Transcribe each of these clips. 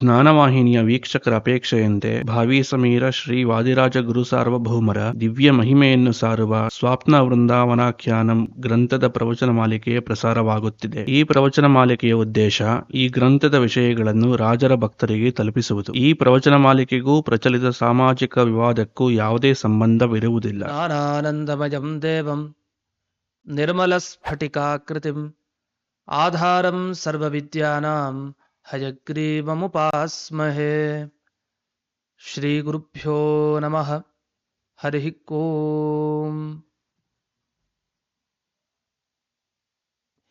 ಜ್ಞಾನವಾಹಿನಿಯ ವೀಕ್ಷಕರ ಅಪೇಕ್ಷೆಯಂತೆ ಭಾವಿ ಸಮೀರ ಶ್ರೀ ವಾದಿರಾಜ ಗುರು ಸಾರ್ವಭೌಮರ ದಿವ್ಯ ಮಹಿಮೆಯನ್ನು ಸಾರುವ ಸ್ವಾಪ್ನ ವೃಂದಾವನಾಖ್ಯಾನಂ ಗ್ರಂಥದ ಪ್ರವಚನ ಮಾಲಿಕೆ ಪ್ರಸಾರವಾಗುತ್ತಿದೆ. ಈ ಪ್ರವಚನ ಮಾಲಿಕೆಯ ಉದ್ದೇಶ ಈ ಗ್ರಂಥದ ವಿಷಯಗಳನ್ನು ರಾಜರ ಭಕ್ತರಿಗೆ ತಲುಪಿಸುವುದು. ಈ ಪ್ರವಚನ ಮಾಲಿಕೆಗೂ ಪ್ರಚಲಿತ ಸಾಮಾಜಿಕ ವಿವಾದಕ್ಕೂ ಯಾವುದೇ ಸಂಬಂಧವಿರುವುದಿಲ್ಲ. ದೇವಂ ನಿರ್ಮಲ ಸ್ಫಟಿಕಾಕೃತಿಂ ಆಧಾರಂ ಸರ್ವವಿದ್ಯಾನಾಂ हयग्रीवमुपास्महे ಶ್ರೀಗುರುಭ್ಯೋ ನಮಃ ಹರಿ ಓಂ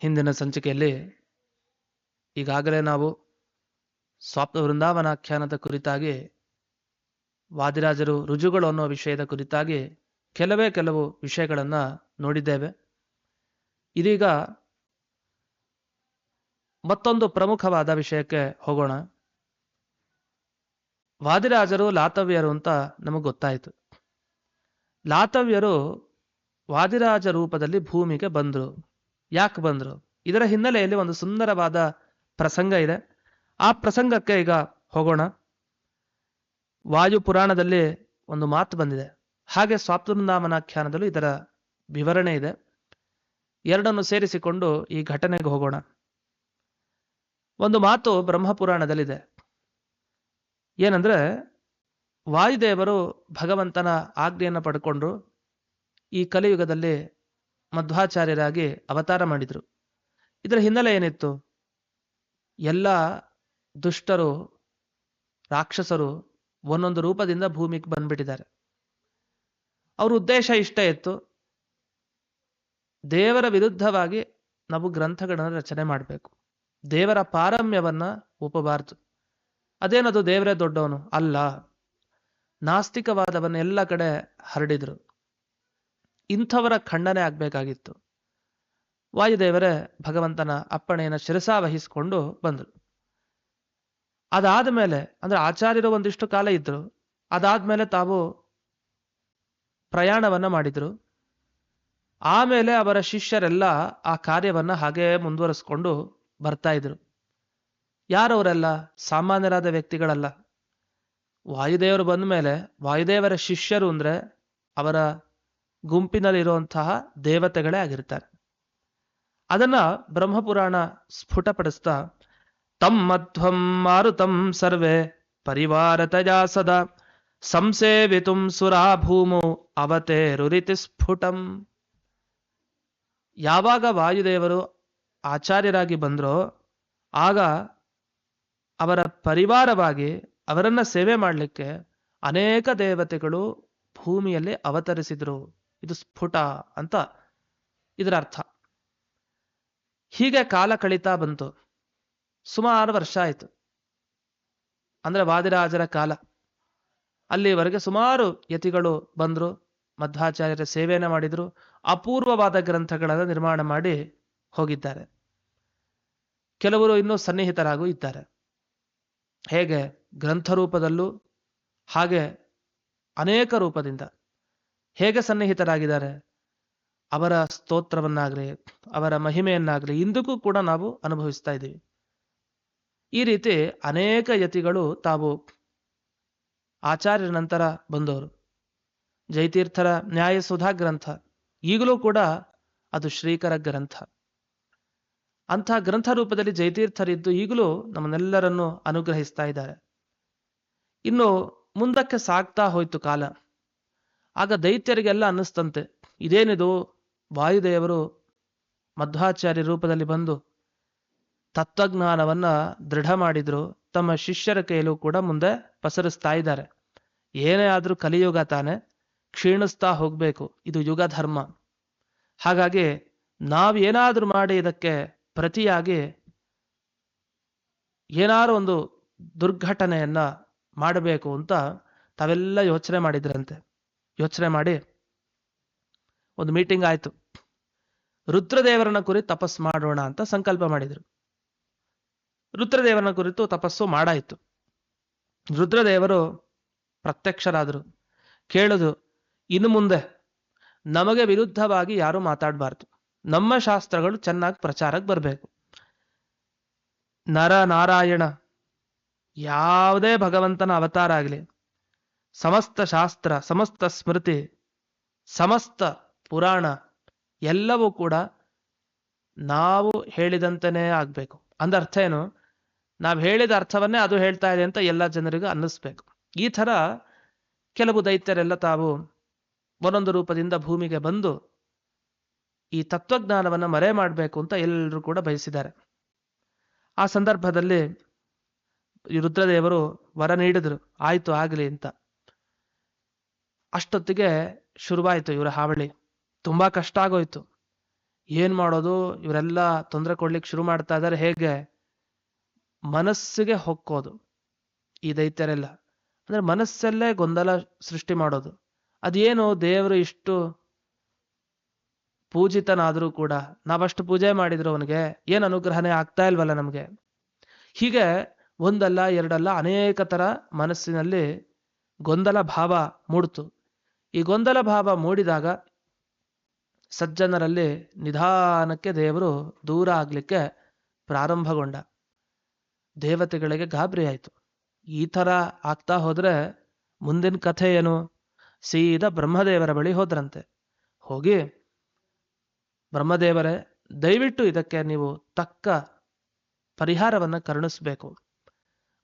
ಹಿಂದಿನ ಸಂಚಿಕೆಯಲ್ಲಿ ಈಗಾಗಲೇ ನಾವು ಸ್ವಾಪ್ತ ವೃಂದಾವನಾಖ್ಯಾನದ ಕುರಿತಾಗಿ ವಾದಿರಾಜರು ರುಜುಗಳು ಅನ್ನೋ ವಿಷಯದ ಕುರಿತಾಗಿ ಕೆಲವೇ ಕೆಲವು ವಿಷಯಗಳನ್ನು ನೋಡಿದ್ದೇವೆ ಇದೀಗ ಮತ್ತೊಂದು ಪ್ರಮುಖವಾದ ವಿಷಯಕ್ಕೆ ಹೋಗೋಣ. ವಾದಿರಾಜರು, ಲಾತವ್ಯರು ಅಂತ ನಮಗೆ ಗೊತ್ತಾಯಿತು. ಲಾತವ್ಯರು ವಾದಿರಾಜ ರೂಪದಲ್ಲಿ ಭೂಮಿಗೆ ಬಂದರು. ಯಾಕೆ ಬಂದರು? ಇದರ ಹಿನ್ನೆಲೆಯಲ್ಲಿ ಒಂದು ಸುಂದರವಾದ ಪ್ರಸಂಗ ಇದೆ. ಆ ಪ್ರಸಂಗಕ್ಕೆ ಈಗ ಹೋಗೋಣ. ವಾಯು ಪುರಾಣದಲ್ಲಿ ಒಂದು ಮಾತು ಬಂದಿದೆ. ಹಾಗೆ ಸ್ವಾಪ್ತೃಂದಾಮನಾಖ್ಯಾನದಲ್ಲೂ ಇದರ ವಿವರಣೆ ಇದೆ. ಎರಡನ್ನು ಸೇರಿಸಿಕೊಂಡು ಈ ಘಟನೆಗೆ ಹೋಗೋಣ. ಒಂದು ಮಾತು ಬ್ರಹ್ಮಪುರಾಣದಲ್ಲಿದೆ. ಏನಂದ್ರೆ, ವಾಯುದೇವರು ಭಗವಂತನ ಆಜ್ಞೆಯನ್ನು ಪಡ್ಕೊಂಡ್ರು ಈ ಕಲಿಯುಗದಲ್ಲಿ ಮಧ್ವಾಚಾರ್ಯರಾಗಿ ಅವತಾರ ಮಾಡಿದ್ರು. ಇದರ ಹಿನ್ನೆಲೆ ಏನಿತ್ತು? ಎಲ್ಲ ದುಷ್ಟರು, ರಾಕ್ಷಸರು ಒಂದೊಂದು ರೂಪದಿಂದ ಭೂಮಿಗೆ ಬಂದ್ಬಿಟ್ಟಿದ್ದಾರೆ. ಅವ್ರ ಉದ್ದೇಶ ಇಷ್ಟೇ ಇತ್ತು. ದೇವರ ವಿರುದ್ಧವಾಗಿ ನಾವು ಗ್ರಂಥಗಳನ್ನು ರಚನೆ ಮಾಡಬೇಕು. ದೇವರ ಪಾರಮ್ಯವನ್ನ ಒಪ್ಪಬಾರ್ದು. ಅದೇನದು ದೇವರೇ ದೊಡ್ಡವನು? ಅಲ್ಲ. ನಾಸ್ತಿಕವಾದವನ್ನ ಎಲ್ಲ ಕಡೆ ಹರಡಿದ್ರು. ಇಂಥವರ ಖಂಡನೆ ಆಗ್ಬೇಕಾಗಿತ್ತು. ವಾಯುದೇವರೇ, ಭಗವಂತನ ಅಪ್ಪಣೆಯನ್ನು ಶಿರಸಾ ವಹಿಸಿಕೊಂಡು ಬಂದರು. ಅದಾದ ಮೇಲೆ, ಅಂದ್ರೆ ಆಚಾರ್ಯರು ಒಂದಿಷ್ಟು ಕಾಲ ಇದ್ರು. ಅದಾದ್ಮೇಲೆ ತಾವು ಪ್ರಯಾಣವನ್ನ ಮಾಡಿದ್ರು. ಆಮೇಲೆ ಅವರ ಶಿಷ್ಯರೆಲ್ಲ ಆ ಕಾರ್ಯವನ್ನ ಹಾಗೆ ಮುಂದುವರಿಸ್ಕೊಂಡು ಬರ್ತಾ ಇದ್ರು. ಯಾರವರೆಲ್ಲ? ಸಾಮಾನ್ಯರಾದ ವ್ಯಕ್ತಿಗಳಲ್ಲ. ವಾಯುದೇವರು ಬಂದ ಮೇಲೆ ವಾಯುದೇವರ ಶಿಷ್ಯರು ಅಂದ್ರೆ ಅವರ ಗುಂಪಿನಲ್ಲಿರುವಂತಹ ದೇವತೆಗಳೇ ಆಗಿರ್ತಾರೆ. ಅದನ್ನ ಬ್ರಹ್ಮಪುರಾಣ ಸ್ಫುಟಪಡಿಸ್ತಾ, ತಮ್ಮಧ್ವಂ ಮಾರುತಂ ಸರ್ವೇ ಪರಿವಾರತಯಾ ಸದಾ, ಸಂಸೇವಿತುಂ ಸುರಾ ಭೂಮು ಅವತೇರುರಿತಿ ಸ್ಫುಟಂ. ಯಾವಾಗ ವಾಯುದೇವರು ಆಚಾರ್ಯರಾಗಿ ಬಂದರೋ, ಆಗ ಅವರ ಪರಿವಾರವಾಗಿ ಅವರನ್ನ ಸೇವೆ ಮಾಡಲಿಕ್ಕೆ ಅನೇಕ ದೇವತೆಗಳು ಭೂಮಿಯಲ್ಲಿ ಅವತರಿಸಿದ್ರು. ಇದು ಸ್ಫುಟ ಅಂತ ಇದರ ಅರ್ಥ. ಹೀಗೆ ಕಾಲ ಕಳೀತಾ ಬಂತು. ಸುಮಾರು ವರ್ಷ ಆಯಿತು. ಅಂದ್ರೆ ವಾದಿರಾಜರ ಕಾಲ. ಅಲ್ಲಿವರೆಗೆ ಸುಮಾರು ಯತಿಗಳು ಬಂದ್ರು, ಮಧ್ವಾಚಾರ್ಯರ ಸೇವೆಯನ್ನು ಮಾಡಿದ್ರು, ಅಪೂರ್ವವಾದ ಗ್ರಂಥಗಳನ್ನು ನಿರ್ಮಾಣ ಮಾಡಿ ಹೋಗಿದ್ದಾರೆ. ಕೆಲವರು ಇನ್ನೂ ಸನ್ನಿಹಿತರಾಗೂ ಇದ್ದಾರೆ. ಹೇಗೆ? ಗ್ರಂಥ ರೂಪದಲ್ಲೂ ಹಾಗೆ ಅನೇಕ ರೂಪದಿಂದ. ಹೇಗೆ ಸನ್ನಿಹಿತರಾಗಿದ್ದಾರೆ? ಅವರ ಸ್ತೋತ್ರವನ್ನಾಗಲಿ, ಅವರ ಮಹಿಮೆಯನ್ನಾಗಲಿ ಇಂದಕ್ಕೂ ಕೂಡ ನಾವು ಅನುಭವಿಸ್ತಾ ಇದ್ದೀವಿ. ಈ ರೀತಿ ಅನೇಕ ಯತಿಗಳು ತಾವು ಆಚಾರ್ಯರ ನಂತರ ಬಂದವರು. ಜಯತೀರ್ಥರ ನ್ಯಾಯಸುಧಾ ಗ್ರಂಥ, ಈಗಲೂ ಕೂಡ ಅದು ಶ್ರೀಕರ ಗ್ರಂಥ. ಅಂಥ ಗ್ರಂಥ ರೂಪದಲ್ಲಿ ಜಯತೀರ್ಥರಿದ್ದು ಈಗಲೂ ನಮ್ಮನ್ನೆಲ್ಲರನ್ನು ಅನುಗ್ರಹಿಸ್ತಾ ಇದ್ದಾರೆ. ಇನ್ನು ಮುಂದಕ್ಕೆ ಸಾಗ್ತಾ ಹೋಯ್ತು ಕಾಲ. ಆಗ ದೈತ್ಯರಿಗೆಲ್ಲ ಅನ್ನಿಸ್ತಂತೆ, ಇದೇನಿದು? ವಾಯುದೇವರು ಮಧ್ವಾಚಾರ್ಯ ರೂಪದಲ್ಲಿ ಬಂದು ತತ್ವಜ್ಞಾನವನ್ನ ದೃಢ ಮಾಡಿದ್ರು, ತಮ್ಮ ಶಿಷ್ಯರ ಕೈಯಲ್ಲೂ ಕೂಡ ಮುಂದೆ ಪಸರಿಸ್ತಾ ಇದ್ದಾರೆ. ಏನೇ ಆದ್ರೂ ಕಲಿಯುಗ ತಾನೆ, ಕ್ಷೀಣಿಸ್ತಾ ಹೋಗ್ಬೇಕು, ಇದು ಯುಗ ಧರ್ಮ ಹಾಗಾಗಿ ನಾವು ಏನಾದ್ರೂ ಮಾಡಿ ಇದಕ್ಕೆ ಪ್ರತಿಯಾಗಿ ಏನಾದ್ರು ಒಂದು ದುರ್ಘಟನೆಯನ್ನ ಮಾಡಬೇಕು ಅಂತ ತಾವೆಲ್ಲ ಯೋಚನೆ ಮಾಡಿದ್ರಂತೆ. ಯೋಚನೆ ಮಾಡಿ ಒಂದು ಮೀಟಿಂಗ್ ಆಯ್ತು. ರುದ್ರದೇವರನ್ನ ಕುರಿ ತಪಸ್ಸು ಮಾಡೋಣ ಅಂತ ಸಂಕಲ್ಪ ಮಾಡಿದ್ರು. ರುದ್ರದೇವರನ ಕುರಿತು ತಪಸ್ಸು ಮಾಡಾಯಿತು. ರುದ್ರದೇವರು ಪ್ರತ್ಯಕ್ಷರಾದರು. ಕೇಳುದು, ಇನ್ನು ಮುಂದೆ ನಮಗೆ ವಿರುದ್ಧವಾಗಿ ಯಾರು ಮಾತಾಡಬಾರ್ದು. ನಮ್ಮ ಶಾಸ್ತ್ರಗಳು ಚೆನ್ನಾಗಿ ಪ್ರಚಾರಕ್ಕೆ ಬರಬೇಕು. ನರ ನಾರಾಯಣ, ಯಾವುದೇ ಭಗವಂತನ ಅವತಾರ ಆಗಲಿ, ಸಮಸ್ತ ಶಾಸ್ತ್ರ, ಸಮಸ್ತ ಸ್ಮೃತಿ, ಸಮಸ್ತ ಪುರಾಣ ಎಲ್ಲವೂ ಕೂಡ ನಾವು ಹೇಳಿದಂತೆಯೇ ಆಗಬೇಕು. ಅಂದ ಅರ್ಥ ಏನು? ನಾವು ಹೇಳಿದ ಅರ್ಥವನ್ನೇ ಅದು ಹೇಳ್ತಾ ಇದೆ ಅಂತ ಎಲ್ಲ ಜನರಿಗೂ ಅನ್ನಿಸ್ಬೇಕು. ಈ ತರ ಕೆಲವು ದೈತ್ಯರೆಲ್ಲ ತಾವು ಒಂದೊಂದು ರೂಪದಿಂದ ಭೂಮಿಗೆ ಬಂದು ಈ ತತ್ವಜ್ಞಾನವನ್ನ ಮರೆ ಮಾಡಬೇಕು ಅಂತ ಎಲ್ಲರೂ ಕೂಡ ಬಯಸಿದ್ದಾರೆ. ಆ ಸಂದರ್ಭದಲ್ಲಿ ರುದ್ರದೇವರು ವರ ನೀಡಿದ್ರು, ಆಯ್ತು, ಆಗಲಿ ಅಂತ. ಅಷ್ಟೊತ್ತಿಗೆ ಶುರುವಾಯಿತು ಇವರ ಹಾವಳಿ. ತುಂಬಾ ಕಷ್ಟ ಆಗೋಯ್ತು. ಏನ್ ಮಾಡೋದು? ಇವರೆಲ್ಲ ತೊಂದರೆ ಕೊಡ್ಲಿಕ್ಕೆ ಶುರು ಮಾಡ್ತಾ ಇದ್ದಾರೆ. ಹೇಗೆ? ಮನಸ್ಸಿಗೆ ಹೊಕ್ಕೋದು. ಈ ದೈತ್ಯರೆಲ್ಲ. ಅಂದ್ರೆ ಮನಸ್ಸಲ್ಲೇ ಗೊಂದಲ ಸೃಷ್ಟಿ ಮಾಡೋದು. ಅದೇನು ದೇವರು ಇಷ್ಟು ಪೂಜಿತನಾದರೂ ಕೂಡ ನಾವಷ್ಟು ಪೂಜೆ ಮಾಡಿದ್ರು ಅವನಿಗೆ ಏನು ಅನುಗ್ರಹನೇ ಆಗ್ತಾ ಇಲ್ವಲ್ಲ ನಮ್ಗೆ. ಹೀಗೆ ಒಂದಲ್ಲ ಎರಡಲ್ಲ ಅನೇಕ ತರ ಮನಸ್ಸಿನಲ್ಲಿ ಗೊಂದಲ ಭಾವ ಮೂಡ್ತು. ಈ ಗೊಂದಲ ಭಾವ ಮೂಡಿದಾಗ ಸಜ್ಜನರಲ್ಲಿ ನಿಧಾನಕ್ಕೆ ದೇವರು ದೂರ ಆಗ್ಲಿಕ್ಕೆ ಪ್ರಾರಂಭಗೊಂಡ. ದೇವತೆಗಳಿಗೆ ಗಾಬರಿ ಆಯ್ತು ಈ ತರ ಆಗ್ತಾ ಹೋದ್ರೆ ಮುಂದಿನ ಕಥೆ ಏನು? ಸೀದಾ ಬ್ರಹ್ಮದೇವರ ಬಳಿ ಹೋದ್ರಂತೆ. ಹೋಗಿ ಬ್ರಹ್ಮದೇವರೇ, ದಯವಿಟ್ಟು ಇದಕ್ಕೆ ನೀವು ತಕ್ಕ ಪರಿಹಾರವನ್ನ ಕರುಣಿಸಬೇಕು.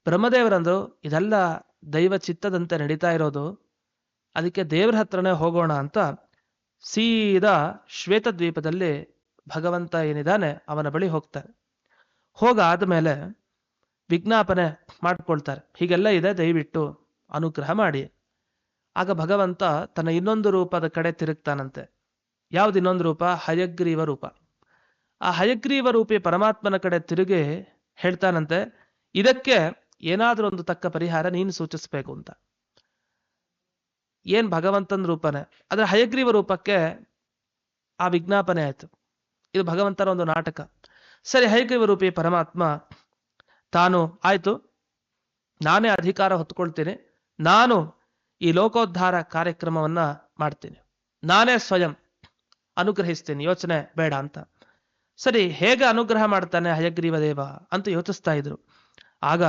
ಬ್ರಹ್ಮದೇವರಂದು ಇದೆಲ್ಲ ದೈವ ಚಿತ್ತದಂತೆ ನಡೀತಾ ಇರೋದು. ಅದಕ್ಕೆ ದೇವರ ಹತ್ರನೇ ಹೋಗೋಣ ಅಂತ ಸೀದಾ ಶ್ವೇತದ್ವೀಪದಲ್ಲಿ ಭಗವಂತ ಏನಿದ್ದಾನೆ ಅವನ ಬಳಿ ಹೋಗ್ತಾರೆ. ಹೋಗಾದ್ಮೇಲೆ ವಿಜ್ಞಾಪನೆ ಮಾಡ್ಕೊಳ್ತಾರೆ. ಹೀಗೆಲ್ಲ ಇದೆ, ದಯವಿಟ್ಟು ಅನುಗ್ರಹ ಮಾಡಿ. ಆಗ ಭಗವಂತ ತನ್ನ ಇನ್ನೊಂದು ರೂಪದ ಕಡೆ ತಿರುಗ್ತಾನಂತೆ. ಯಾವ್ದು ಇನ್ನೊಂದು ರೂಪ? ಹಯಗ್ರೀವ ರೂಪ. ಆ ಹಯಗ್ರೀವ ರೂಪಿ ಪರಮಾತ್ಮನ ಕಡೆ ತಿರುಗಿ ಹೇಳ್ತಾನಂತೆ, ಇದಕ್ಕೆ ಏನಾದ್ರೂ ಒಂದು ತಕ್ಕ ಪರಿಹಾರ ನೀನು ಸೂಚಿಸ್ಬೇಕು ಅಂತ. ಏನ್ ಭಗವಂತನ ರೂಪನೆ? ಆದ್ರೆ ಹಯಗ್ರೀವ ರೂಪಕ್ಕೆ ಆ ವಿಜ್ಞಾಪನೆ ಆಯ್ತು. ಇದು ಭಗವಂತನ ಒಂದು ನಾಟಕ. ಸರಿ, ಹಯಗ್ರೀವ ರೂಪಿ ಪರಮಾತ್ಮ ತಾನು, ಆಯ್ತು, ನಾನೇ ಅಧಿಕಾರ ಹೊತ್ಕೊಳ್ತೀನಿ, ನಾನು ಈ ಲೋಕೋದ್ಧಾರ ಕಾರ್ಯಕ್ರಮವನ್ನ ಮಾಡ್ತೀನಿ. ನಾನೇ ಸ್ವಯಂ. ಅನುಗ್ರಹಿಸ್ತೀನಿ ಯೋಚನೆ ಬೇಡ ಅಂತ. ಸರಿ, ಹೇಗೆ ಅನುಗ್ರಹ ಮಾಡ್ತಾನೆ ಹಯಗ್ರೀವ ದೇವ ಅಂತ ಯೋಚಿಸ್ತಾ ಇದ್ರು. ಆಗ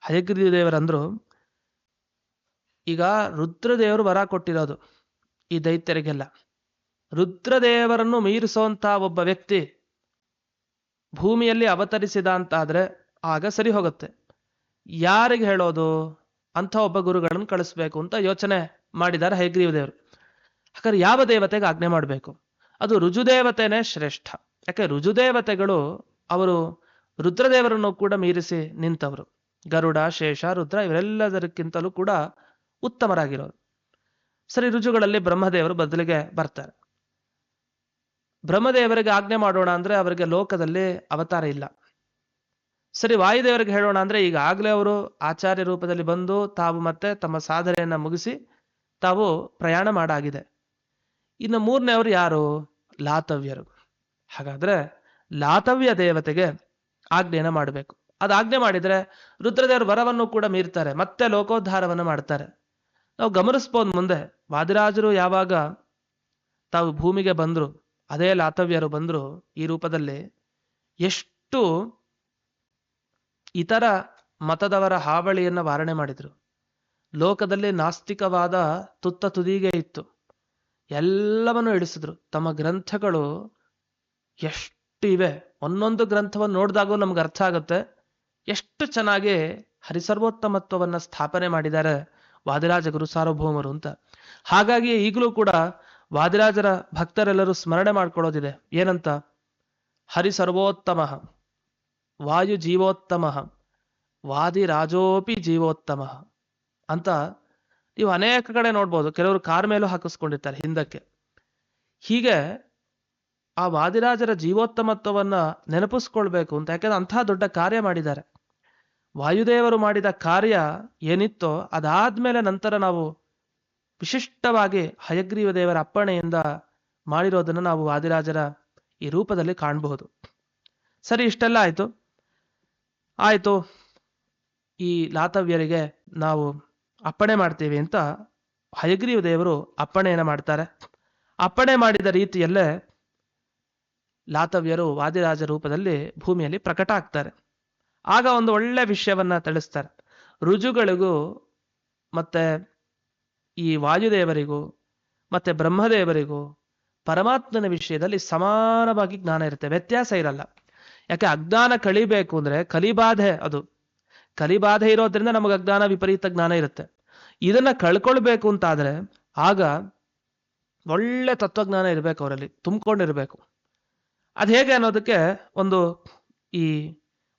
ಹಯಗ್ರೀವ ದೇವರಂದ್ರು, ಈಗ ರುದ್ರದೇವರು ವರ ಕೊಟ್ಟಿರೋದು ಈ ದೈತ್ಯರಿಗೆಲ್ಲ. ರುದ್ರದೇವರನ್ನು ಮೀರಿಸೋಂತ ಒಬ್ಬ ವ್ಯಕ್ತಿ ಭೂಮಿಯಲ್ಲಿ ಅವತರಿಸಿದ ಅಂತಾದ್ರೆ ಆಗ ಸರಿ ಹೋಗುತ್ತೆ. ಯಾರಿಗೆ ಹೇಳೋದು? ಅಂತ ಒಬ್ಬ ಗುರುಗಳನ್ನು ಕಳಿಸ್ಬೇಕು ಅಂತ ಯೋಚನೆ ಮಾಡಿದ್ದಾರೆ ಹೈಗ್ರೀವ ದೇವರು. ಹಾಗಾದ್ರೆ ಯಾವ ದೇವತೆಗೆ ಆಜ್ಞೆ ಮಾಡಬೇಕು? ಅದು ರುಜುದೇವತೆನೇ ಶ್ರೇಷ್ಠ. ಯಾಕೆ? ರುಜುದೇವತೆಗಳು ಅವರು ರುದ್ರದೇವರನ್ನು ಕೂಡ ಮೀರಿಸಿ ನಿಂತವರು. ಗರುಡ, ಶೇಷ, ರುದ್ರ ಇವರೆಲ್ಲದಕ್ಕಿಂತಲೂ ಕೂಡ ಉತ್ತಮರಾಗಿರೋರು. ಸರಿ ರುಜುಗಳಲ್ಲಿ ಬ್ರಹ್ಮದೇವರು ಬದಲಿಗೆ ಬರ್ತಾರೆ. ಬ್ರಹ್ಮದೇವರಿಗೆ ಆಜ್ಞೆ ಮಾಡೋಣ ಅಂದ್ರೆ ಅವರಿಗೆ ಲೋಕದಲ್ಲಿ ಅವತಾರ ಇಲ್ಲ. ಸರಿ, ವಾಯುದೇವರಿಗೆ ಹೇಳೋಣ ಅಂದ್ರೆ ಈಗಾಗಲೇ ಅವರು ಆಚಾರ್ಯ ರೂಪದಲ್ಲಿ ಬಂದು ತಾವು ಮತ್ತೆ ತಮ್ಮ ಸಾಧನೆಯನ್ನ ಮುಗಿಸಿ ತಾವು ಪ್ರಯಾಣ ಮಾಡಾಗಿದೆ. ಇನ್ನು ಮೂರನೇ ಅವರು ಯಾರು? ಲಾತವ್ಯರು. ಹಾಗಾದ್ರೆ ಲಾತವ್ಯ ದೇವತೆಗೆ ಆಜ್ಞೆಯನ್ನ ಮಾಡಬೇಕು. ಅದು ಆಜ್ಞೆ ಮಾಡಿದ್ರೆ ರುದ್ರದೇವರು ವರವನ್ನು ಕೂಡ ಮೀರ್ತಾರೆ, ಮತ್ತೆ ಲೋಕೋದ್ಧಾರವನ್ನು ಮಾಡ್ತಾರೆ. ನಾವು ಗಮನಿಸ್ಬೋದು ಮುಂದೆ, ವಾದಿರಾಜರು ಯಾವಾಗ ತಾವು ಭೂಮಿಗೆ ಬಂದ್ರು, ಅದೇ ಲಾತವ್ಯರು ಬಂದ್ರು ಈ ರೂಪದಲ್ಲಿ, ಎಷ್ಟು ಇತರ ಮತದವರ ಹಾವಳಿಯನ್ನ ವಾರಣೆ ಮಾಡಿದ್ರು. ಲೋಕದಲ್ಲಿ ನಾಸ್ತಿಕವಾದ ತುತ್ತ ತುದಿಗೆ ಇತ್ತು. ಎಲ್ಲವನ್ನು ಇಳಿಸಿದ್ರು ತಮ್ಮ ಗ್ರಂಥಗಳು ಎಷ್ಟು ಇವೆ? ಒಂದೊಂದು ಗ್ರಂಥವನ್ನು ನೋಡಿದಾಗೂ ನಮ್ಗೆ ಅರ್ಥ ಆಗುತ್ತೆ. ಎಷ್ಟು ಚೆನ್ನಾಗಿ ಹರಿಸರ್ವೋತ್ತಮತ್ವವನ್ನು ಸ್ಥಾಪನೆ ಮಾಡಿದ್ದಾರೆ ವಾದಿರಾಜ ಗುರು ಸಾರ್ವಭೌಮರು ಅಂತ. ಹಾಗಾಗಿ ಈಗಲೂ ಕೂಡ ವಾದಿರಾಜರ ಭಕ್ತರೆಲ್ಲರೂ ಸ್ಮರಣೆ ಮಾಡ್ಕೊಳ್ಳೋದಿದೆ. ಏನಂತ? ಹರಿ ಸರ್ವೋತ್ತಮ ವಾಯು ಜೀವೋತ್ತಮ. ವಾದಿರಾಜೋಪಿ ಜೀವೋತ್ತಮ. ಅಂತ ನೀವು ಅನೇಕ ಕಡೆ ನೋಡ್ಬೋದು, ಕೆಲವರು ಕಾರ್ ಮೇಲೂ ಹಾಕಿಸ್ಕೊಂಡಿರ್ತಾರೆ ಹಿಂದಕ್ಕೆ. ಹೀಗೆ ಆ ವಾದಿರಾಜರ ಜೀವೋತ್ತಮತ್ವವನ್ನ ನೆನಪಿಸ್ಕೊಳ್ಬೇಕು ಅಂತ, ಯಾಕಂದ್ರೆ ಅಂಥ ದೊಡ್ಡ ಕಾರ್ಯ ಮಾಡಿದ್ದಾರೆ. ವಾಯುದೇವರು ಮಾಡಿದ ಕಾರ್ಯ ಏನಿತ್ತೋ ಅದಾದ್ಮೇಲೆ ನಂತರ ನಾವು ವಿಶಿಷ್ಟವಾಗಿ ಹಯಗ್ರೀವ ದೇವರ ಅಪ್ಪಣೆಯಿಂದ ಮಾಡಿರೋದನ್ನು ನಾವು ವಾದಿರಾಜರ ಈ ರೂಪದಲ್ಲಿ ಕಾಣಬಹುದು. ಸರಿ, ಇಷ್ಟೆಲ್ಲ ಆಯ್ತು. ಆಯ್ತು, ಈ ಲಾತವ್ಯರಿಗೆ ನಾವು ಅಪ್ಪಣೆ ಮಾಡ್ತೀವಿ ಅಂತ ಹಯಗ್ರೀವ ದೇವರು ಅಪ್ಪಣೆಯನ್ನು ಮಾಡ್ತಾರೆ. ಅಪ್ಪಣೆ ಮಾಡಿದ ರೀತಿಯಲ್ಲೇ ಲಾತವ್ಯರು, ವಾದಿರಾಜ ರೂಪದಲ್ಲಿ ಭೂಮಿಯಲ್ಲಿ ಪ್ರಕಟ ಆಗ್ತಾರೆ. ಆಗ ಒಂದು ಒಳ್ಳೆ ವಿಷಯವನ್ನ ತಿಳಿಸ್ತಾರೆ. ರುಜುಗಳಿಗೂ ಮತ್ತೆ ಈ ವಾಯುದೇವರಿಗೂ ಮತ್ತೆ ಬ್ರಹ್ಮದೇವರಿಗೂ ಪರಮಾತ್ಮನ ವಿಷಯದಲ್ಲಿ ಸಮಾನವಾಗಿ ಜ್ಞಾನ ಇರುತ್ತೆ. ವ್ಯತ್ಯಾಸ ಇರಲ್ಲ. ಯಾಕೆ ಅಜ್ಞಾನ ಕಳಿಬೇಕು ಅಂದ್ರೆ ಕಲಿಬಾಧೆ ಅದು. ಕಲಿಬಾಧೆ ಇರೋದ್ರಿಂದ ನಮಗೆ ಅಜ್ಞಾನ ವಿಪರೀತ ಜ್ಞಾನ ಇರುತ್ತೆ. ಇದನ್ನ ಕಳ್ಕೊಳ್ಬೇಕು ಅಂತಾದ್ರೆ ಆಗ ಒಳ್ಳೆ ತತ್ವಜ್ಞಾನ ಇರಬೇಕು ಅವರಲ್ಲಿ, ತುಂಬಿಕೊಂಡಿರ್ಬೇಕು. ಅದು ಹೇಗೆ ಅನ್ನೋದಕ್ಕೆ ಒಂದು ಈ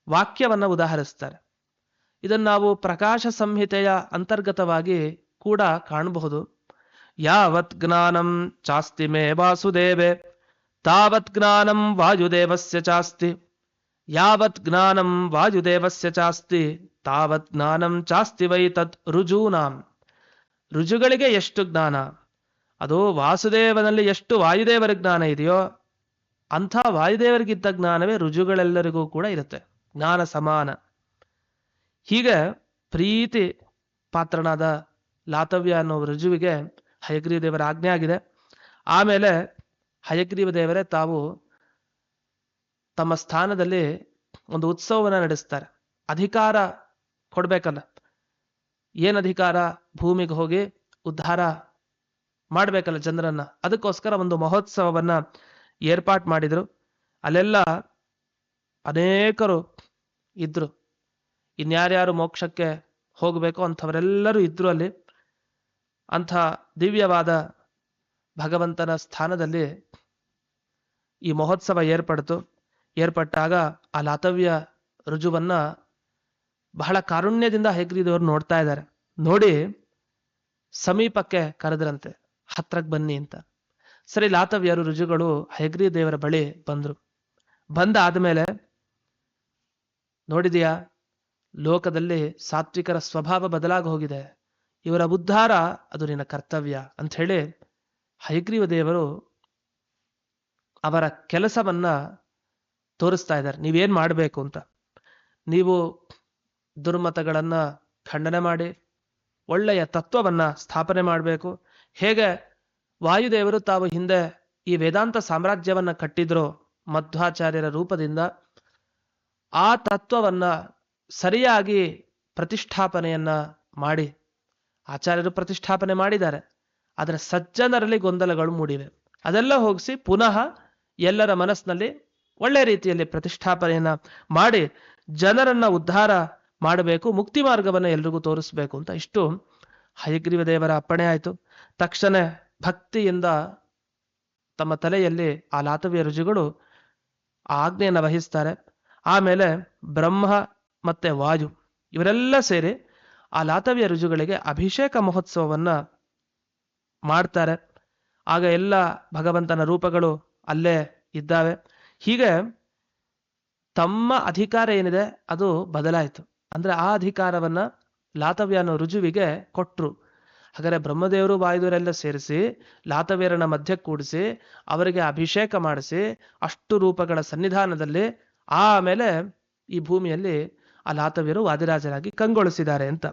ವಾಕ್ಯವನ್ನ ಉದಾಹರಿಸ್ತಾರೆ. ಇದನ್ನು ನಾವು ಪ್ರಕಾಶ ಸಂಹಿತೆಯ ಅಂತರ್ಗತವಾಗಿ ಕೂಡ ಕಾಣಬಹುದು. ಯಾವತ್ ಜ್ಞಾನಂ ಚಾಸ್ತಿ ಮೇ ವಾಸುದೇವೆ, ತಾವತ್ ಜ್ಞಾನಂ ವಾಯುದೇವಸ್ಯ ಚಾಸ್ತಿ. ಯಾವತ್ ಜ್ಞಾನಂ ವಾಯುದೇವಸ್ಯ ಚಾಸ್ತಿ, ತಾವತ್ ಜ್ಞಾನಂ ಚಾಸ್ತಿ ವೈ ತತ್ ರುಜೂನಾಂ. ರುಜುಗಳಿಗೆ ಎಷ್ಟು ಜ್ಞಾನ? ಅದು ವಾಸುದೇವನಲ್ಲಿ ಎಷ್ಟು ವಾಯುದೇವರ ಜ್ಞಾನ ಇದೆಯೋ, ಅಂಥ ವಾಯುದೇವರಿಗಿದ್ದ ಜ್ಞಾನವೇ ರುಜುಗಳೆಲ್ಲರಿಗೂ ಕೂಡ ಇರುತ್ತೆ. ಜ್ಞಾನ ಸಮಾನ. ಹೀಗೆ ಪ್ರೀತಿ ಪಾತ್ರನಾದ ಲಾತವ್ಯ ಅನ್ನೋ ರುಜುವಿಗೆ ಹಯಗ್ರೀವ ದೇವರ ಆಜ್ಞೆ ಆಗಿದೆ ಆಮೇಲೆ ಹಯಗ್ರೀವ ದೇವರೇ ತಾವು ತಮ್ಮ ಸ್ಥಾನದಲ್ಲಿ ಒಂದು ಉತ್ಸವವನ್ನು ನಡೆಸ್ತಾರೆ. ಅಧಿಕಾರ ಕೊಡ್ಬೇಕಲ್ಲ. ಏನ್ ಅಧಿಕಾರ? ಭೂಮಿಗೆ ಹೋಗಿ ಉದ್ಧಾರ ಮಾಡ್ಬೇಕಲ್ಲ ಜನರನ್ನ. ಅದಕ್ಕೋಸ್ಕರ ಒಂದು ಮಹೋತ್ಸವವನ್ನ ಏರ್ಪಾಟ್ ಮಾಡಿದ್ರು. ಅಲ್ಲೆಲ್ಲ ಅನೇಕರು ಇದ್ರು. ಇನ್ಯಾರ್ಯಾರು ಮೋಕ್ಷಕ್ಕೆ ಹೋಗಬೇಕು ಅಂಥವರೆಲ್ಲರೂ ಇದ್ರು ಅಲ್ಲಿ. ಅಂಥ ದಿವ್ಯವಾದ ಭಗವಂತನ ಸ್ಥಾನದಲ್ಲಿ ಈ ಮಹೋತ್ಸವ ಏರ್ಪಡ್ತು. ಏರ್ಪಟ್ಟಾಗ ಆ ಲಾತವ್ಯ ರುಜುವನ್ನ ಬಹಳ ಕಾರುಣ್ಯದಿಂದ ಹೆಗ್ರಿದವರು ನೋಡ್ತಾ ಇದ್ದಾರೆ. ನೋಡಿ, ಸಮೀಪಕ್ಕೆ ಕರೆದ್ರಂತೆ, ಹತ್ರಕ್ ಬನ್ನಿ ಅಂತ. ಸರಿ, ಲಾತವ್ಯರು ರುಜುಗಳು ಹೆಗ್ರಿ ದೇವರ ಬಳಿ ಬಂದ್ರು. ಬಂದ ಆದ್ಮೇಲೆ, ನೋಡಿದೀಯಾ, ಲೋಕದಲ್ಲಿ ಸಾತ್ವಿಕರ ಸ್ವಭಾವ ಬದಲಾಗಿ ಹೋಗಿದೆ. ಇವರ ಉದ್ಧಾರ ಅದು ನಿನ್ನ ಕರ್ತವ್ಯ ಅಂತ ಹೇಳಿ ಹೈಗ್ರೀವ ದೇವರು ಅವರ ಕೆಲಸವನ್ನ ತೋರಿಸ್ತಾ ಇದ್ದಾರೆ. ನೀವೇನ್ ಮಾಡಬೇಕು ಅಂತ. ನೀವು ದುರ್ಮತಗಳನ್ನ ಖಂಡನೆ ಮಾಡಿ, ಒಳ್ಳೆಯ ತತ್ವವನ್ನ ಸ್ಥಾಪನೆ ಮಾಡಬೇಕು. ಹೇಗೆ ವಾಯುದೇವರು ತಾವು ಹಿಂದೆ ಈ ವೇದಾಂತ ಸಾಮ್ರಾಜ್ಯವನ್ನ ಕಟ್ಟಿದ್ರು ಮಧ್ವಾಚಾರ್ಯರ ರೂಪದಿಂದ ಆ ತತ್ವವನ್ನ ಸರಿಯಾಗಿ ಪ್ರತಿಷ್ಠಾಪನೆಯನ್ನ ಮಾಡಿ, ಆಚಾರ್ಯರು ಪ್ರತಿಷ್ಠಾಪನೆ ಮಾಡಿದ್ದಾರೆ. ಆದರೆ ಸಜ್ಜನರಲ್ಲಿ ಗೊಂದಲಗಳು ಮೂಡಿವೆ. ಅದೆಲ್ಲ ಹೋಗಿಸಿ ಪುನಃ ಎಲ್ಲರ ಮನಸ್ಸಿನಲ್ಲಿ ಒಳ್ಳೆ ರೀತಿಯಲ್ಲಿ ಪ್ರತಿಷ್ಠಾಪನೆಯನ್ನ ಮಾಡಿ ಜನರನ್ನ ಉದ್ಧಾರ ಮಾಡಬೇಕು, ಮುಕ್ತಿ ಮಾರ್ಗವನ್ನ ಎಲ್ರಿಗೂ ತೋರಿಸ್ಬೇಕು ಅಂತ ಇಷ್ಟು ಹಯಗ್ರೀವ ದೇವರ ಅಪ್ಪಣೆ ಆಯಿತು. ತಕ್ಷಣ ಭಕ್ತಿಯಿಂದ ತಮ್ಮ ತಲೆಯಲ್ಲಿ ಆ ಲಾತವ್ಯ ರುಜುಗಳು ಆಜ್ಞೆಯನ್ನು ವಹಿಸ್ತಾರೆ. ಆಮೇಲೆ ಬ್ರಹ್ಮ ಮತ್ತೆ ವಾಯು ಇವರೆಲ್ಲ ಸೇರಿ ಆ ಲಾತವ್ಯ ರುಜುಗಳಿಗೆ ಅಭಿಷೇಕ ಮಹೋತ್ಸವವನ್ನ ಮಾಡ್ತಾರೆ. ಆಗ ಎಲ್ಲ ಭಗವಂತನ ರೂಪಗಳು ಅಲ್ಲೇ ಇದ್ದಾವೆ. ಹೀಗೆ ತಮ್ಮ ಅಧಿಕಾರ ಏನಿದೆ ಅದು ಬದಲಾಯಿತು. ಅಂದ್ರೆ ಆ ಅಧಿಕಾರವನ್ನ ಲಾತವ್ಯ ಅನ್ನೋ ರುಜುವಿಗೆ ಕೊಟ್ರು. ಹಾಗಾದ್ರೆ ಬ್ರಹ್ಮದೇವರು ವಾಯುದೇವರೆಲ್ಲ ಸೇರಿಸಿ, ಲಾತವ್ಯರನ್ನ ಮಧ್ಯ ಕೂಡಿಸಿ, ಅವರಿಗೆ ಅಭಿಷೇಕ ಮಾಡಿಸಿ, ಅಷ್ಟು ರೂಪಗಳ ಸನ್ನಿಧಾನದಲ್ಲಿ ಆಮೇಲೆ ಈ ಭೂಮಿಯಲ್ಲಿ ಆ ಲಾತವ್ಯರು ವಾದಿರಾಜರಾಗಿ ಕಂಗೊಳಿಸಿದ್ದಾರೆ ಅಂತ.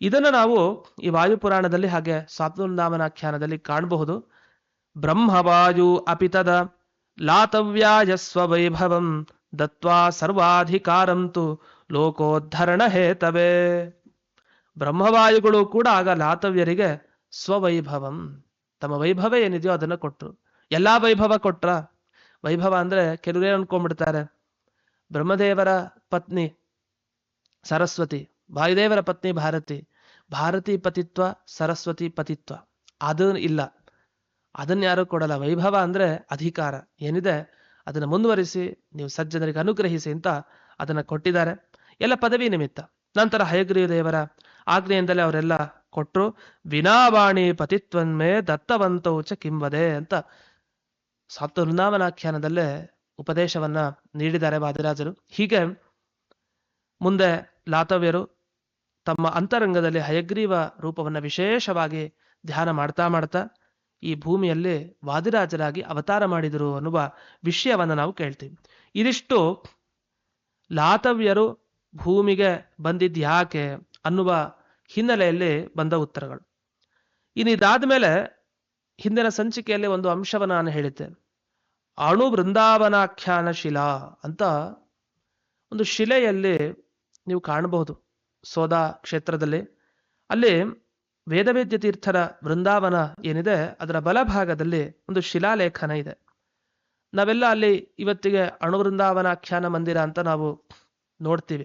ಇದನ್ನು ನಾವು ಈ ವಾಯುಪುರಾಣದಲ್ಲಿ ಹಾಗೆ ಸಾತ್ವಂದಾಮನಾಖ್ಯಾನದಲ್ಲಿ ಕಾಣಬಹುದು. ಬ್ರಹ್ಮವಾಯು ಅಪಿತದ ಲಾತವ್ಯಾಯ ಸ್ವವೈಭವಂ ದತ್ವಾ ಸರ್ವಾಧಿಕಾರಂತು ಲೋಕೋದ್ಧರಣ ಹೇತವೇ ಬ್ರಹ್ಮವಾಯುಗಳು ಕೂಡ ಆಗ ಲಾತವ್ಯರಿಗೆ ಸ್ವವೈಭವಂ. ತಮ್ಮ ವೈಭವ ಏನಿದೆಯೋ ಅದನ್ನ ಕೊಟ್ರು. ಎಲ್ಲಾ ವೈಭವ ಕೊಟ್ರ? ವೈಭವ ಅಂದ್ರೆ ಕೆಲವರೇ ಅನ್ಕೊಂಡ್ಬಿಡ್ತಾರೆ? ಬ್ರಹ್ಮದೇವರ ಪತ್ನಿ ಸರಸ್ವತಿ, ವಾಯುದೇವರ ಪತ್ನಿ ಭಾರತಿ. ಭಾರತಿ ಪತಿತ್ವ ಸರಸ್ವತಿ ಪತಿತ್ವ. ಅದು ಇಲ್ಲ. ಅದನ್ನ ಯಾರು ಕೊಡಲ್ಲ. ವೈಭವ ಅಂದ್ರೆ ಅಧಿಕಾರ. ಏನಿದೆ? ಅದನ್ನು ಮುಂದುವರಿಸಿ, ನೀವು ಸಜ್ಜನರಿಗೆ ಅನುಗ್ರಹಿಸಿ ಅಂತ ಅದನ್ನ ಕೊಟ್ಟಿದ್ದಾರೆ. ಎಲ್ಲ ಪದವಿ ನಿಮಿತ್ತ. ನಂತರ ಹಯಗ್ರೀವ ದೇವರ ಆಜ್ಞೆಯಿಂದಲೇ ಅವರೆಲ್ಲ ಕೊಟ್ಟರು ವಿನಾವಾಣಿ ಪತಿತ್ವನ್ಮೇ ದತ್ತವಂತೌಚ ಕಿಂಬದೆ ಅಂತ ಸಪ್ತ ವೃಂದಾವನಾಖ್ಯಾನದಲ್ಲೇ ಉಪದೇಶವನ್ನ ನೀಡಿದ್ದಾರೆ ವಾದಿರಾಜರು. ಹೀಗೆ ಮುಂದೆ ಲಾತವ್ಯರು ತಮ್ಮ ಅಂತರಂಗದಲ್ಲಿ ಹಯಗ್ರೀವ ರೂಪವನ್ನ ವಿಶೇಷವಾಗಿ ಧ್ಯಾನ ಮಾಡ್ತಾ ಮಾಡ್ತಾ ಈ ಭೂಮಿಯಲ್ಲಿ ವಾದಿರಾಜರಾಗಿ ಅವತಾರ ಮಾಡಿದರು ಅನ್ನುವ ವಿಷಯವನ್ನ ನಾವು ಕೇಳ್ತೀವಿ. ಇದಿಷ್ಟು ಲಾತವ್ಯರು ಭೂಮಿಗೆ ಬಂದಿದ್ ಯಾಕೆ ಅನ್ನುವ ಹಿನ್ನೆಲೆಯಲ್ಲಿ ಬಂದ ಉತ್ತರಗಳು. ಇನ್ನು ಇದಾದ ಮೇಲೆ ಹಿಂದಿನ ಸಂಚಿಕೆಯಲ್ಲಿ ಒಂದು ಅಂಶವನ್ನು ನಾನು ಹೇಳಿದ್ದೆ ಅಣು ಬೃಂದಾವನಾಖ್ಯಾನ ಶಿಲಾ ಅಂತ ಒಂದು ಶಿಲೆಯಲ್ಲಿ ನೀವು ಕಾಣಬಹುದು. ಸೋದಾ ಕ್ಷೇತ್ರದಲ್ಲಿ. ಅಲ್ಲಿ ವೇದವೇದ್ಯ ತೀರ್ಥರ ವೃಂದಾವನ ಏನಿದೆ, ಅದರ ಬಲಭಾಗದಲ್ಲಿ ಒಂದು ಶಿಲಾಲೇಖನ ಇದೆ. ನಾವೆಲ್ಲ ಅಲ್ಲಿ ಇವತ್ತಿಗೆ ಅಣುವೃಂದಾವನಾಖ್ಯಾನ ಮಂದಿರ ಅಂತ ನಾವು ನೋಡ್ತೀವಿ.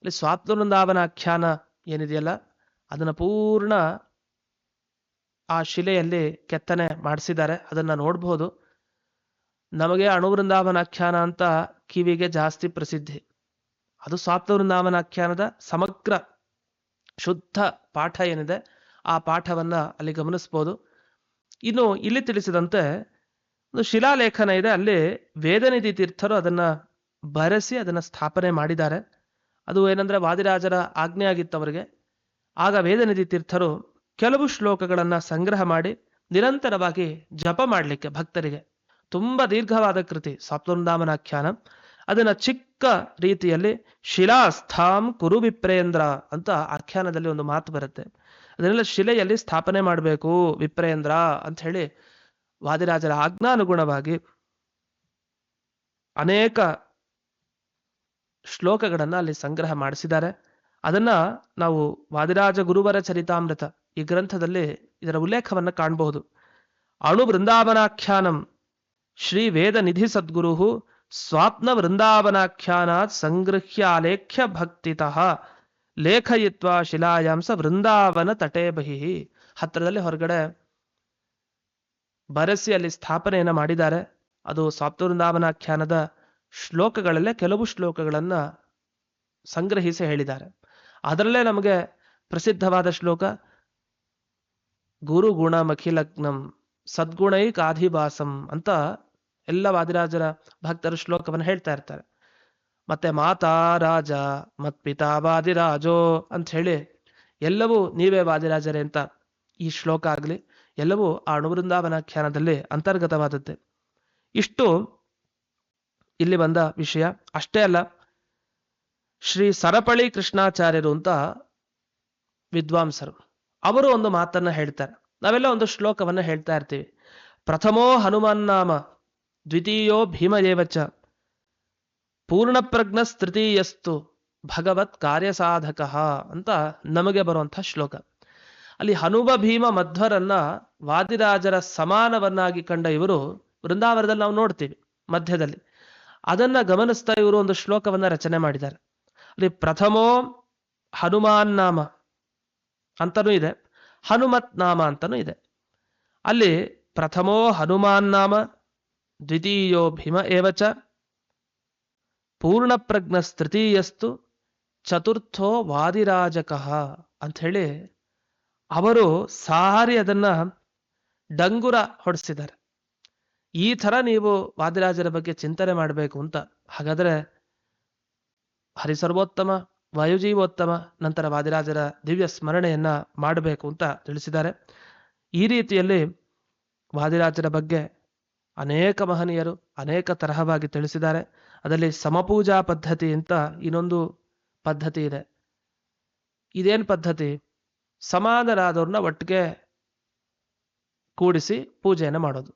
ಅಲ್ಲಿ ಸ್ವಾತ್ಮ ವೃಂದಾವನಾಖ್ಯಾನ ಏನಿದೆಯಲ್ಲ, ಅದನ್ನ ಪೂರ್ಣ ಆ ಶಿಲೆಯಲ್ಲಿ ಕೆತ್ತನೆ ಮಾಡಿಸಿದ್ದಾರೆ, ಅದನ್ನ ನೋಡ್ಬೋದು. ನಮಗೆ ಅಣುವೃಂದಾವನಾಖ್ಯಾನ ಅಂತ ಕಿವಿಗೆ ಜಾಸ್ತಿ ಪ್ರಸಿದ್ಧಿ. ಅದು ಸ್ವಾಪ್ತ ವೃಂದಾವನಾಖ್ಯಾನದ ಸಮಗ್ರ ಶುದ್ಧ ಪಾಠ ಏನಿದೆ, ಆ ಪಾಠವನ್ನ ಅಲ್ಲಿ ಗಮನಿಸ್ಬೋದು. ಇನ್ನು ಇಲ್ಲಿ ತಿಳಿಸಿದಂತೆ ಒಂದು ಶಿಲಾಲೇಖನ ಇದೆ, ಅಲ್ಲಿ ವೇದನಿಧಿ ತೀರ್ಥರು ಅದನ್ನ ಬರೆಸಿ ಅದನ್ನ ಸ್ಥಾಪನೆ ಮಾಡಿದ್ದಾರೆ. ಅದು ಏನಂದ್ರೆ ವಾದಿರಾಜರ ಆಜ್ಞೆ ಆಗಿತ್ತು ಅವರಿಗೆ. ಆಗ ವೇದನಿಧಿ ತೀರ್ಥರು ಕೆಲವು ಶ್ಲೋಕಗಳನ್ನ ಸಂಗ್ರಹ ಮಾಡಿ ನಿರಂತರವಾಗಿ ಜಪ ಮಾಡಲಿಕ್ಕೆ ಭಕ್ತರಿಗೆ. ತುಂಬಾ ದೀರ್ಘವಾದ ಕೃತಿ ಸಪ್ತವೃಂದಾವನಾಖ್ಯಾನ ಅದನ್ನ ಚಿಕ್ಕ ರೀತಿಯಲ್ಲಿ ಶಿಲಾಸ್ಥಾಂ ಕುರು ವಿಪ್ರೇಂದ್ರ ಅಂತ ಆಖ್ಯಾನದಲ್ಲಿ ಒಂದು ಮಾತು ಬರುತ್ತೆ. ಅದನ್ನೆಲ್ಲ ಶಿಲೆಯಲ್ಲಿ ಸ್ಥಾಪನೆ ಮಾಡಬೇಕು ವಿಪ್ರೇಂದ್ರ ಅಂತ ಹೇಳಿ ವಾದಿರಾಜರ ಆಜ್ಞಾನುಗುಣವಾಗಿ ಅನೇಕ ಶ್ಲೋಕಗಳನ್ನ ಅಲ್ಲಿ ಸಂಗ್ರಹ ಮಾಡಿಸಿದ್ದಾರೆ. ಅದನ್ನ ನಾವು ವಾದಿರಾಜ ಗುರುವರ ಚರಿತಾಮೃತ ಈ ಗ್ರಂಥದಲ್ಲಿ ಇದರ ಉಲ್ಲೇಖವನ್ನ ಕಾಣಬಹುದು. ಅಣು ಬೃಂದಾವನಾಖ್ಯಾನಂ ಶ್ರೀ ವೇದ ನಿಧಿ ಸದ್ಗುರು ಸ್ವಾಪ್ನ ವೃಂದಾವನಾಖ್ಯಾನಾತ್ ಸಂಗೃಹ್ಯ ಆಲೇಖ್ಯ ಭಕ್ತಿತಃ. ಲೇಖಯಿತ್ವ ಶಿಲಾಯಾಂಸ ವೃಂದಾವನ ತಟೇ ಬಹಿ. ಹತ್ರದಲ್ಲಿ ಹೊರಗಡೆ ಬರೆಸಿ ಅಲ್ಲಿ ಸ್ಥಾಪನೆಯನ್ನ ಮಾಡಿದ್ದಾರೆ. ಅದು ಸ್ವಾಪ್ತ ವೃಂದಾವನಾಖ್ಯಾನದ ಶ್ಲೋಕಗಳಲ್ಲೇ ಕೆಲವು ಶ್ಲೋಕಗಳನ್ನ ಸಂಗ್ರಹಿಸಿ ಹೇಳಿದ್ದಾರೆ. ಅದರಲ್ಲೇ ನಮಗೆ ಪ್ರಸಿದ್ಧವಾದ ಶ್ಲೋಕ ಗುರು ಗುಣ ಮಖಿಲಗ್ನಂ ಸದ್ಗುಣೈಕಾಧಿಭಾಸಂ ಅಂತ ಎಲ್ಲ ವಾದಿರಾಜರ ಭಕ್ತರು ಶ್ಲೋಕವನ್ನು ಹೇಳ್ತಾ ಇರ್ತಾರೆ. ಮತ್ತೆ ಮಾತಾ ರಾಜ, ಮತ್ ಪಿತಾ ವಾದಿರಾಜೋ ಅಂತ ಹೇಳಿ ಎಲ್ಲವೂ ನೀವೇ ವಾದಿರಾಜರೇ ಅಂತ ಈ ಶ್ಲೋಕ ಆಗ್ಲಿ, ಎಲ್ಲವೂ ಆ ಅಣುವೃಂದಾವನಾಖ್ಯಾನದಲ್ಲಿ ಅಂತರ್ಗತವಾದದ್ದೇ. ಇಷ್ಟು ಇಲ್ಲಿ ಬಂದ ವಿಷಯ. ಅಷ್ಟೇ ಅಲ್ಲ, ಶ್ರೀ ಸರಪಳಿ ಕೃಷ್ಣಾಚಾರ್ಯರು ಅಂತ ವಿದ್ವಾಂಸರು, ಅವರು ಒಂದು ಮಾತನ್ನ ಹೇಳ್ತಾರೆ. ನಾವೆಲ್ಲ ಒಂದು ಶ್ಲೋಕವನ್ನ ಹೇಳ್ತಾ ಇರ್ತೀವಿ. ಪ್ರಥಮೋ ಹನುಮಾನ್ ನಾಮ ದ್ವಿತೀಯೋ ಭೀಮದೇವಚ. ಪೂರ್ಣಪ್ರಜ್ಞಸ್ತೃತೀಯಸ್ತು ಪೂರ್ಣಪ್ರಜ್ಞ ತೃತೀಯಸ್ತು ಭಗವತ್ ಕಾರ್ಯಸಾಧಕ ಅಂತ ನಮಗೆ ಬರುವಂಥ ಶ್ಲೋಕ. ಅಲ್ಲಿ ಹನುಮ, ಭೀಮ, ಮಧ್ವರನ್ನ ವಾದಿರಾಜರ ಸಮಾನವನ್ನಾಗಿ ಕಂಡ ಇವರು ವೃಂದಾವನದಲ್ಲಿ ನಾವು ನೋಡ್ತೀವಿ ಮಧ್ಯದಲ್ಲಿ. ಅದನ್ನ ಗಮನಿಸ್ತಾ ಇವರು ಒಂದು ಶ್ಲೋಕವನ್ನ ರಚನೆ ಮಾಡಿದ್ದಾರೆ. ಅಲ್ಲಿ ಪ್ರಥಮೋ ಹನುಮಾನ್ ನಾಮ ಅಂತನೂ ಇದೆ. ಹನುಮತ್ ನಾಮ ಅಂತನೂ ಇದೆ. ಅಲ್ಲಿ ಪ್ರಥಮೋ ಹನುಮಾನ್ ನಾಮ ದ್ವಿತೀಯೋ ಭೀಮ ಏವಚ? ಪೂರ್ಣಪ್ರಜ್ಞ ತೃತೀಯಸ್ತು ಚತುರ್ಥೋ ವಾದಿರಾಜಕಃ ಅಂತ ಹೇಳಿ ಅವರು ಸಾರಿ ಅದನ್ನ ಡಂಗುರ ಹೊಡೆಸಿದ್ದಾರೆ. ಈ ತರ ನೀವು ವಾದಿರಾಜರ ಬಗ್ಗೆ ಚಿಂತನೆ ಮಾಡಬೇಕು ಅಂತ. ಹಾಗಾದ್ರೆ ಹರಿಸರ್ವೋತ್ತಮ, ವಾಯುಜೀವೋತ್ತಮ, ನಂತರ ವಾದಿರಾಜರ ದಿವ್ಯ ಸ್ಮರಣೆಯನ್ನ ಮಾಡಬೇಕು ಅಂತ ತಿಳಿಸಿದ್ದಾರೆ. ಈ ರೀತಿಯಲ್ಲಿ ವಾದಿರಾಜರ ಬಗ್ಗೆ ಅನೇಕ ಮಹನೀಯರು ಅನೇಕ ತರಹವಾಗಿ ತಿಳಿಸಿದ್ದಾರೆ. ಅದರಲ್ಲಿ ಸಮಪೂಜಾ ಪದ್ಧತಿ ಅಂತ ಇನ್ನೊಂದು ಪದ್ಧತಿ ಇದೆ. ಇದೇನು ಪದ್ಧತಿ? ಸಮಾನರಾದವ್ರನ್ನ ಒಟ್ಟಿಗೆ ಕೂಡಿಸಿ ಪೂಜೆಯನ್ನು ಮಾಡೋದು.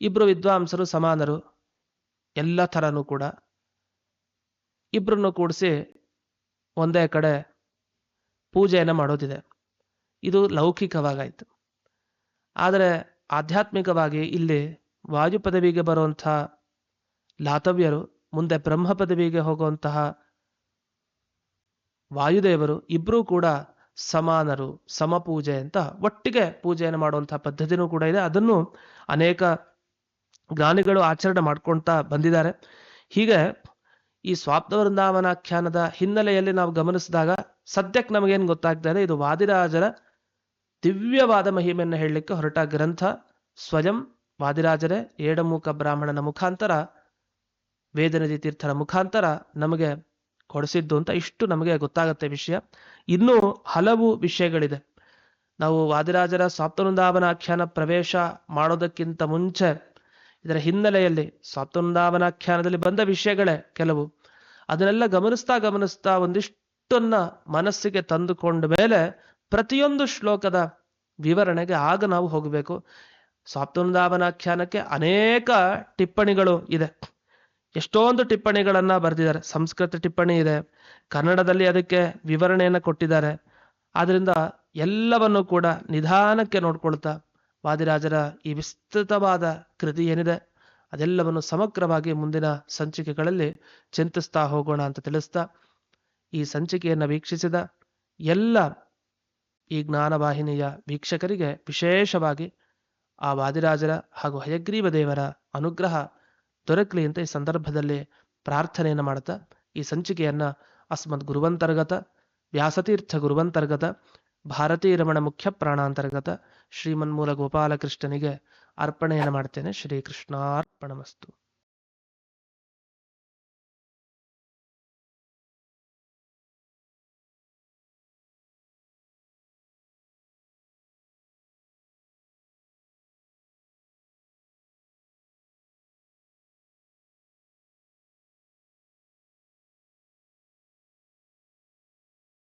ಇಬ್ಬರು ವಿದ್ವಾಂಸರು, ಸಮಾನರು, ಎಲ್ಲ ಥರನೂ ಕೂಡ ಇಬ್ಬರನ್ನು ಕೂಡಿಸಿ ಒಂದೇ ಕಡೆ ಪೂಜೆಯನ್ನು ಮಾಡೋದಿದೆ. ಇದು ಲೌಕಿಕವಾಗಾಯಿತು. ಆದರೆ ಆಧ್ಯಾತ್ಮಿಕವಾಗಿ ಇಲ್ಲಿ ವಾಯು ಪದವಿಗೆ ಬರುವಂತಹ ಲಾತವ್ಯರು, ಮುಂದೆ ಬ್ರಹ್ಮ ಪದವಿಗೆ ಹೋಗುವಂತಹ ವಾಯುದೇವರು ಇಬ್ಬರೂ ಕೂಡ ಸಮಾನರು, ಸಮಪೂಜೆ ಅಂತ ಒಟ್ಟಿಗೆ ಪೂಜೆಯನ್ನು ಮಾಡುವಂತಹ ಪದ್ಧತಿನೂ ಕೂಡ ಇದೆ. ಅದನ್ನು ಅನೇಕ ಜ್ಞಾನಿಗಳು ಆಚರಣೆ ಮಾಡ್ಕೊಳ್ತಾ ಬಂದಿದ್ದಾರೆ. ಹೀಗೆ ಈ ಸ್ವಾಪ್ತ ವೃಂದಾವನಾಖ್ಯಾನದ ಹಿನ್ನೆಲೆಯಲ್ಲಿ ನಾವು ಗಮನಿಸಿದಾಗ ಸದ್ಯಕ್ಕೆ ನಮಗೇನು ಗೊತ್ತಾಗ್ತಾ ಇದೆ, ಇದು ವಾದಿರಾಜರ ದಿವ್ಯವಾದ ಮಹಿಮೆಯನ್ನು ಹೇಳಲಿಕ್ಕೆ ಹೊರಟ ಗ್ರಂಥ, ಸ್ವಯಂ ವಾದಿರಾಜರೇ ಏಡಮೂಕ ಬ್ರಾಹ್ಮಣನ ಮುಖಾಂತರ, ವೇದನದಿ ತೀರ್ಥರ ಮುಖಾಂತರ ನಮಗೆ ಕೊಡಿಸಿದ್ದು ಅಂತ ಇಷ್ಟು ನಮಗೆ ಗೊತ್ತಾಗತ್ತೆ ವಿಷಯ. ಇನ್ನೂ ಹಲವು ವಿಷಯಗಳಿದೆ. ನಾವು ವಾದಿರಾಜರ ಸ್ವಾಪ್ತವೃಂದಾವನಾಖ್ಯಾನ ಪ್ರವೇಶ ಮಾಡೋದಕ್ಕಿಂತ ಮುಂಚೆ, ಇದರ ಹಿನ್ನೆಲೆಯಲ್ಲಿ ಸ್ವಾಪ್ತವೃಂದಾವನಾಖ್ಯಾನದಲ್ಲಿ ಬಂದ ವಿಷಯಗಳೇ ಕೆಲವು. ಅದನ್ನೆಲ್ಲ ಗಮನಿಸ್ತಾ ಗಮನಿಸ್ತಾ ಒಂದಿಷ್ಟನ್ನ ಮನಸ್ಸಿಗೆ ತಂದುಕೊಂಡ ಮೇಲೆ ಪ್ರತಿಯೊಂದು ಶ್ಲೋಕದ ವಿವರಣೆಗೆ ಆಗ ನಾವು ಹೋಗಬೇಕು. ಸ್ವಾಪ್ತವೃಂದಾವನಾಖ್ಯಾನಕ್ಕೆ ಅನೇಕ ಟಿಪ್ಪಣಿಗಳು ಇದೆ. ಎಷ್ಟೊಂದು ಟಿಪ್ಪಣಿಗಳನ್ನ ಬರೆದಿದ್ದಾರೆ. ಸಂಸ್ಕೃತ ಟಿಪ್ಪಣಿ ಇದೆ. ಕನ್ನಡದಲ್ಲಿ ಅದಕ್ಕೆ ವಿವರಣೆಯನ್ನ ಕೊಟ್ಟಿದ್ದಾರೆ. ಆದ್ರಿಂದ ಎಲ್ಲವನ್ನು ಕೂಡ ನಿಧಾನಕ್ಕೆ ನೋಡ್ಕೊಳ್ತಾ ವಾದಿರಾಜರ ಈ ವಿಸ್ತೃತವಾದ ಕೃತಿ ಏನಿದೆ, ಅದೆಲ್ಲವನ್ನು ಸಮಗ್ರವಾಗಿ ಮುಂದಿನ ಸಂಚಿಕೆಗಳಲ್ಲಿ ಚಿಂತಿಸ್ತಾ ಹೋಗೋಣ ಅಂತ ತಿಳಿಸ್ತಾ ಈ ಸಂಚಿಕೆಯನ್ನ ವೀಕ್ಷಿಸಿದ ಎಲ್ಲ ಈ ಜ್ಞಾನವಾಹಿನಿಯ ವೀಕ್ಷಕರಿಗೆ ವಿಶೇಷವಾಗಿ ಆ ವಾದಿರಾಜರ ಹಾಗೂ ಹಯಗ್ರೀವ ದೇವರ ಅನುಗ್ರಹ ದೊರಕಲಿ ಅಂತ ಈ ಸಂದರ್ಭದಲ್ಲಿ ಪ್ರಾರ್ಥನೆಯನ್ನು ಮಾಡ್ತಾ, ಈ ಸಂಚಿಕೆಯನ್ನ ಅಸ್ಮದ್ ಗುರುವಂತರ್ಗತ, ವ್ಯಾಸತೀರ್ಥ ಗುರುವಂತರ್ಗತ, ಭಾರತೀ ರಮಣ ಮುಖ್ಯ ಪ್ರಾಣಾಂತರ್ಗತ ಶ್ರೀಮನ್ಮೂಲ ಗೋಪಾಲಕೃಷ್ಣನಿಗೆ ಅರ್ಪಣೆಯನ್ನು ಮಾಡ್ತೇನೆ. ಶ್ರೀಕೃಷ್ಣಾರ್ಪಣಮಸ್ತು.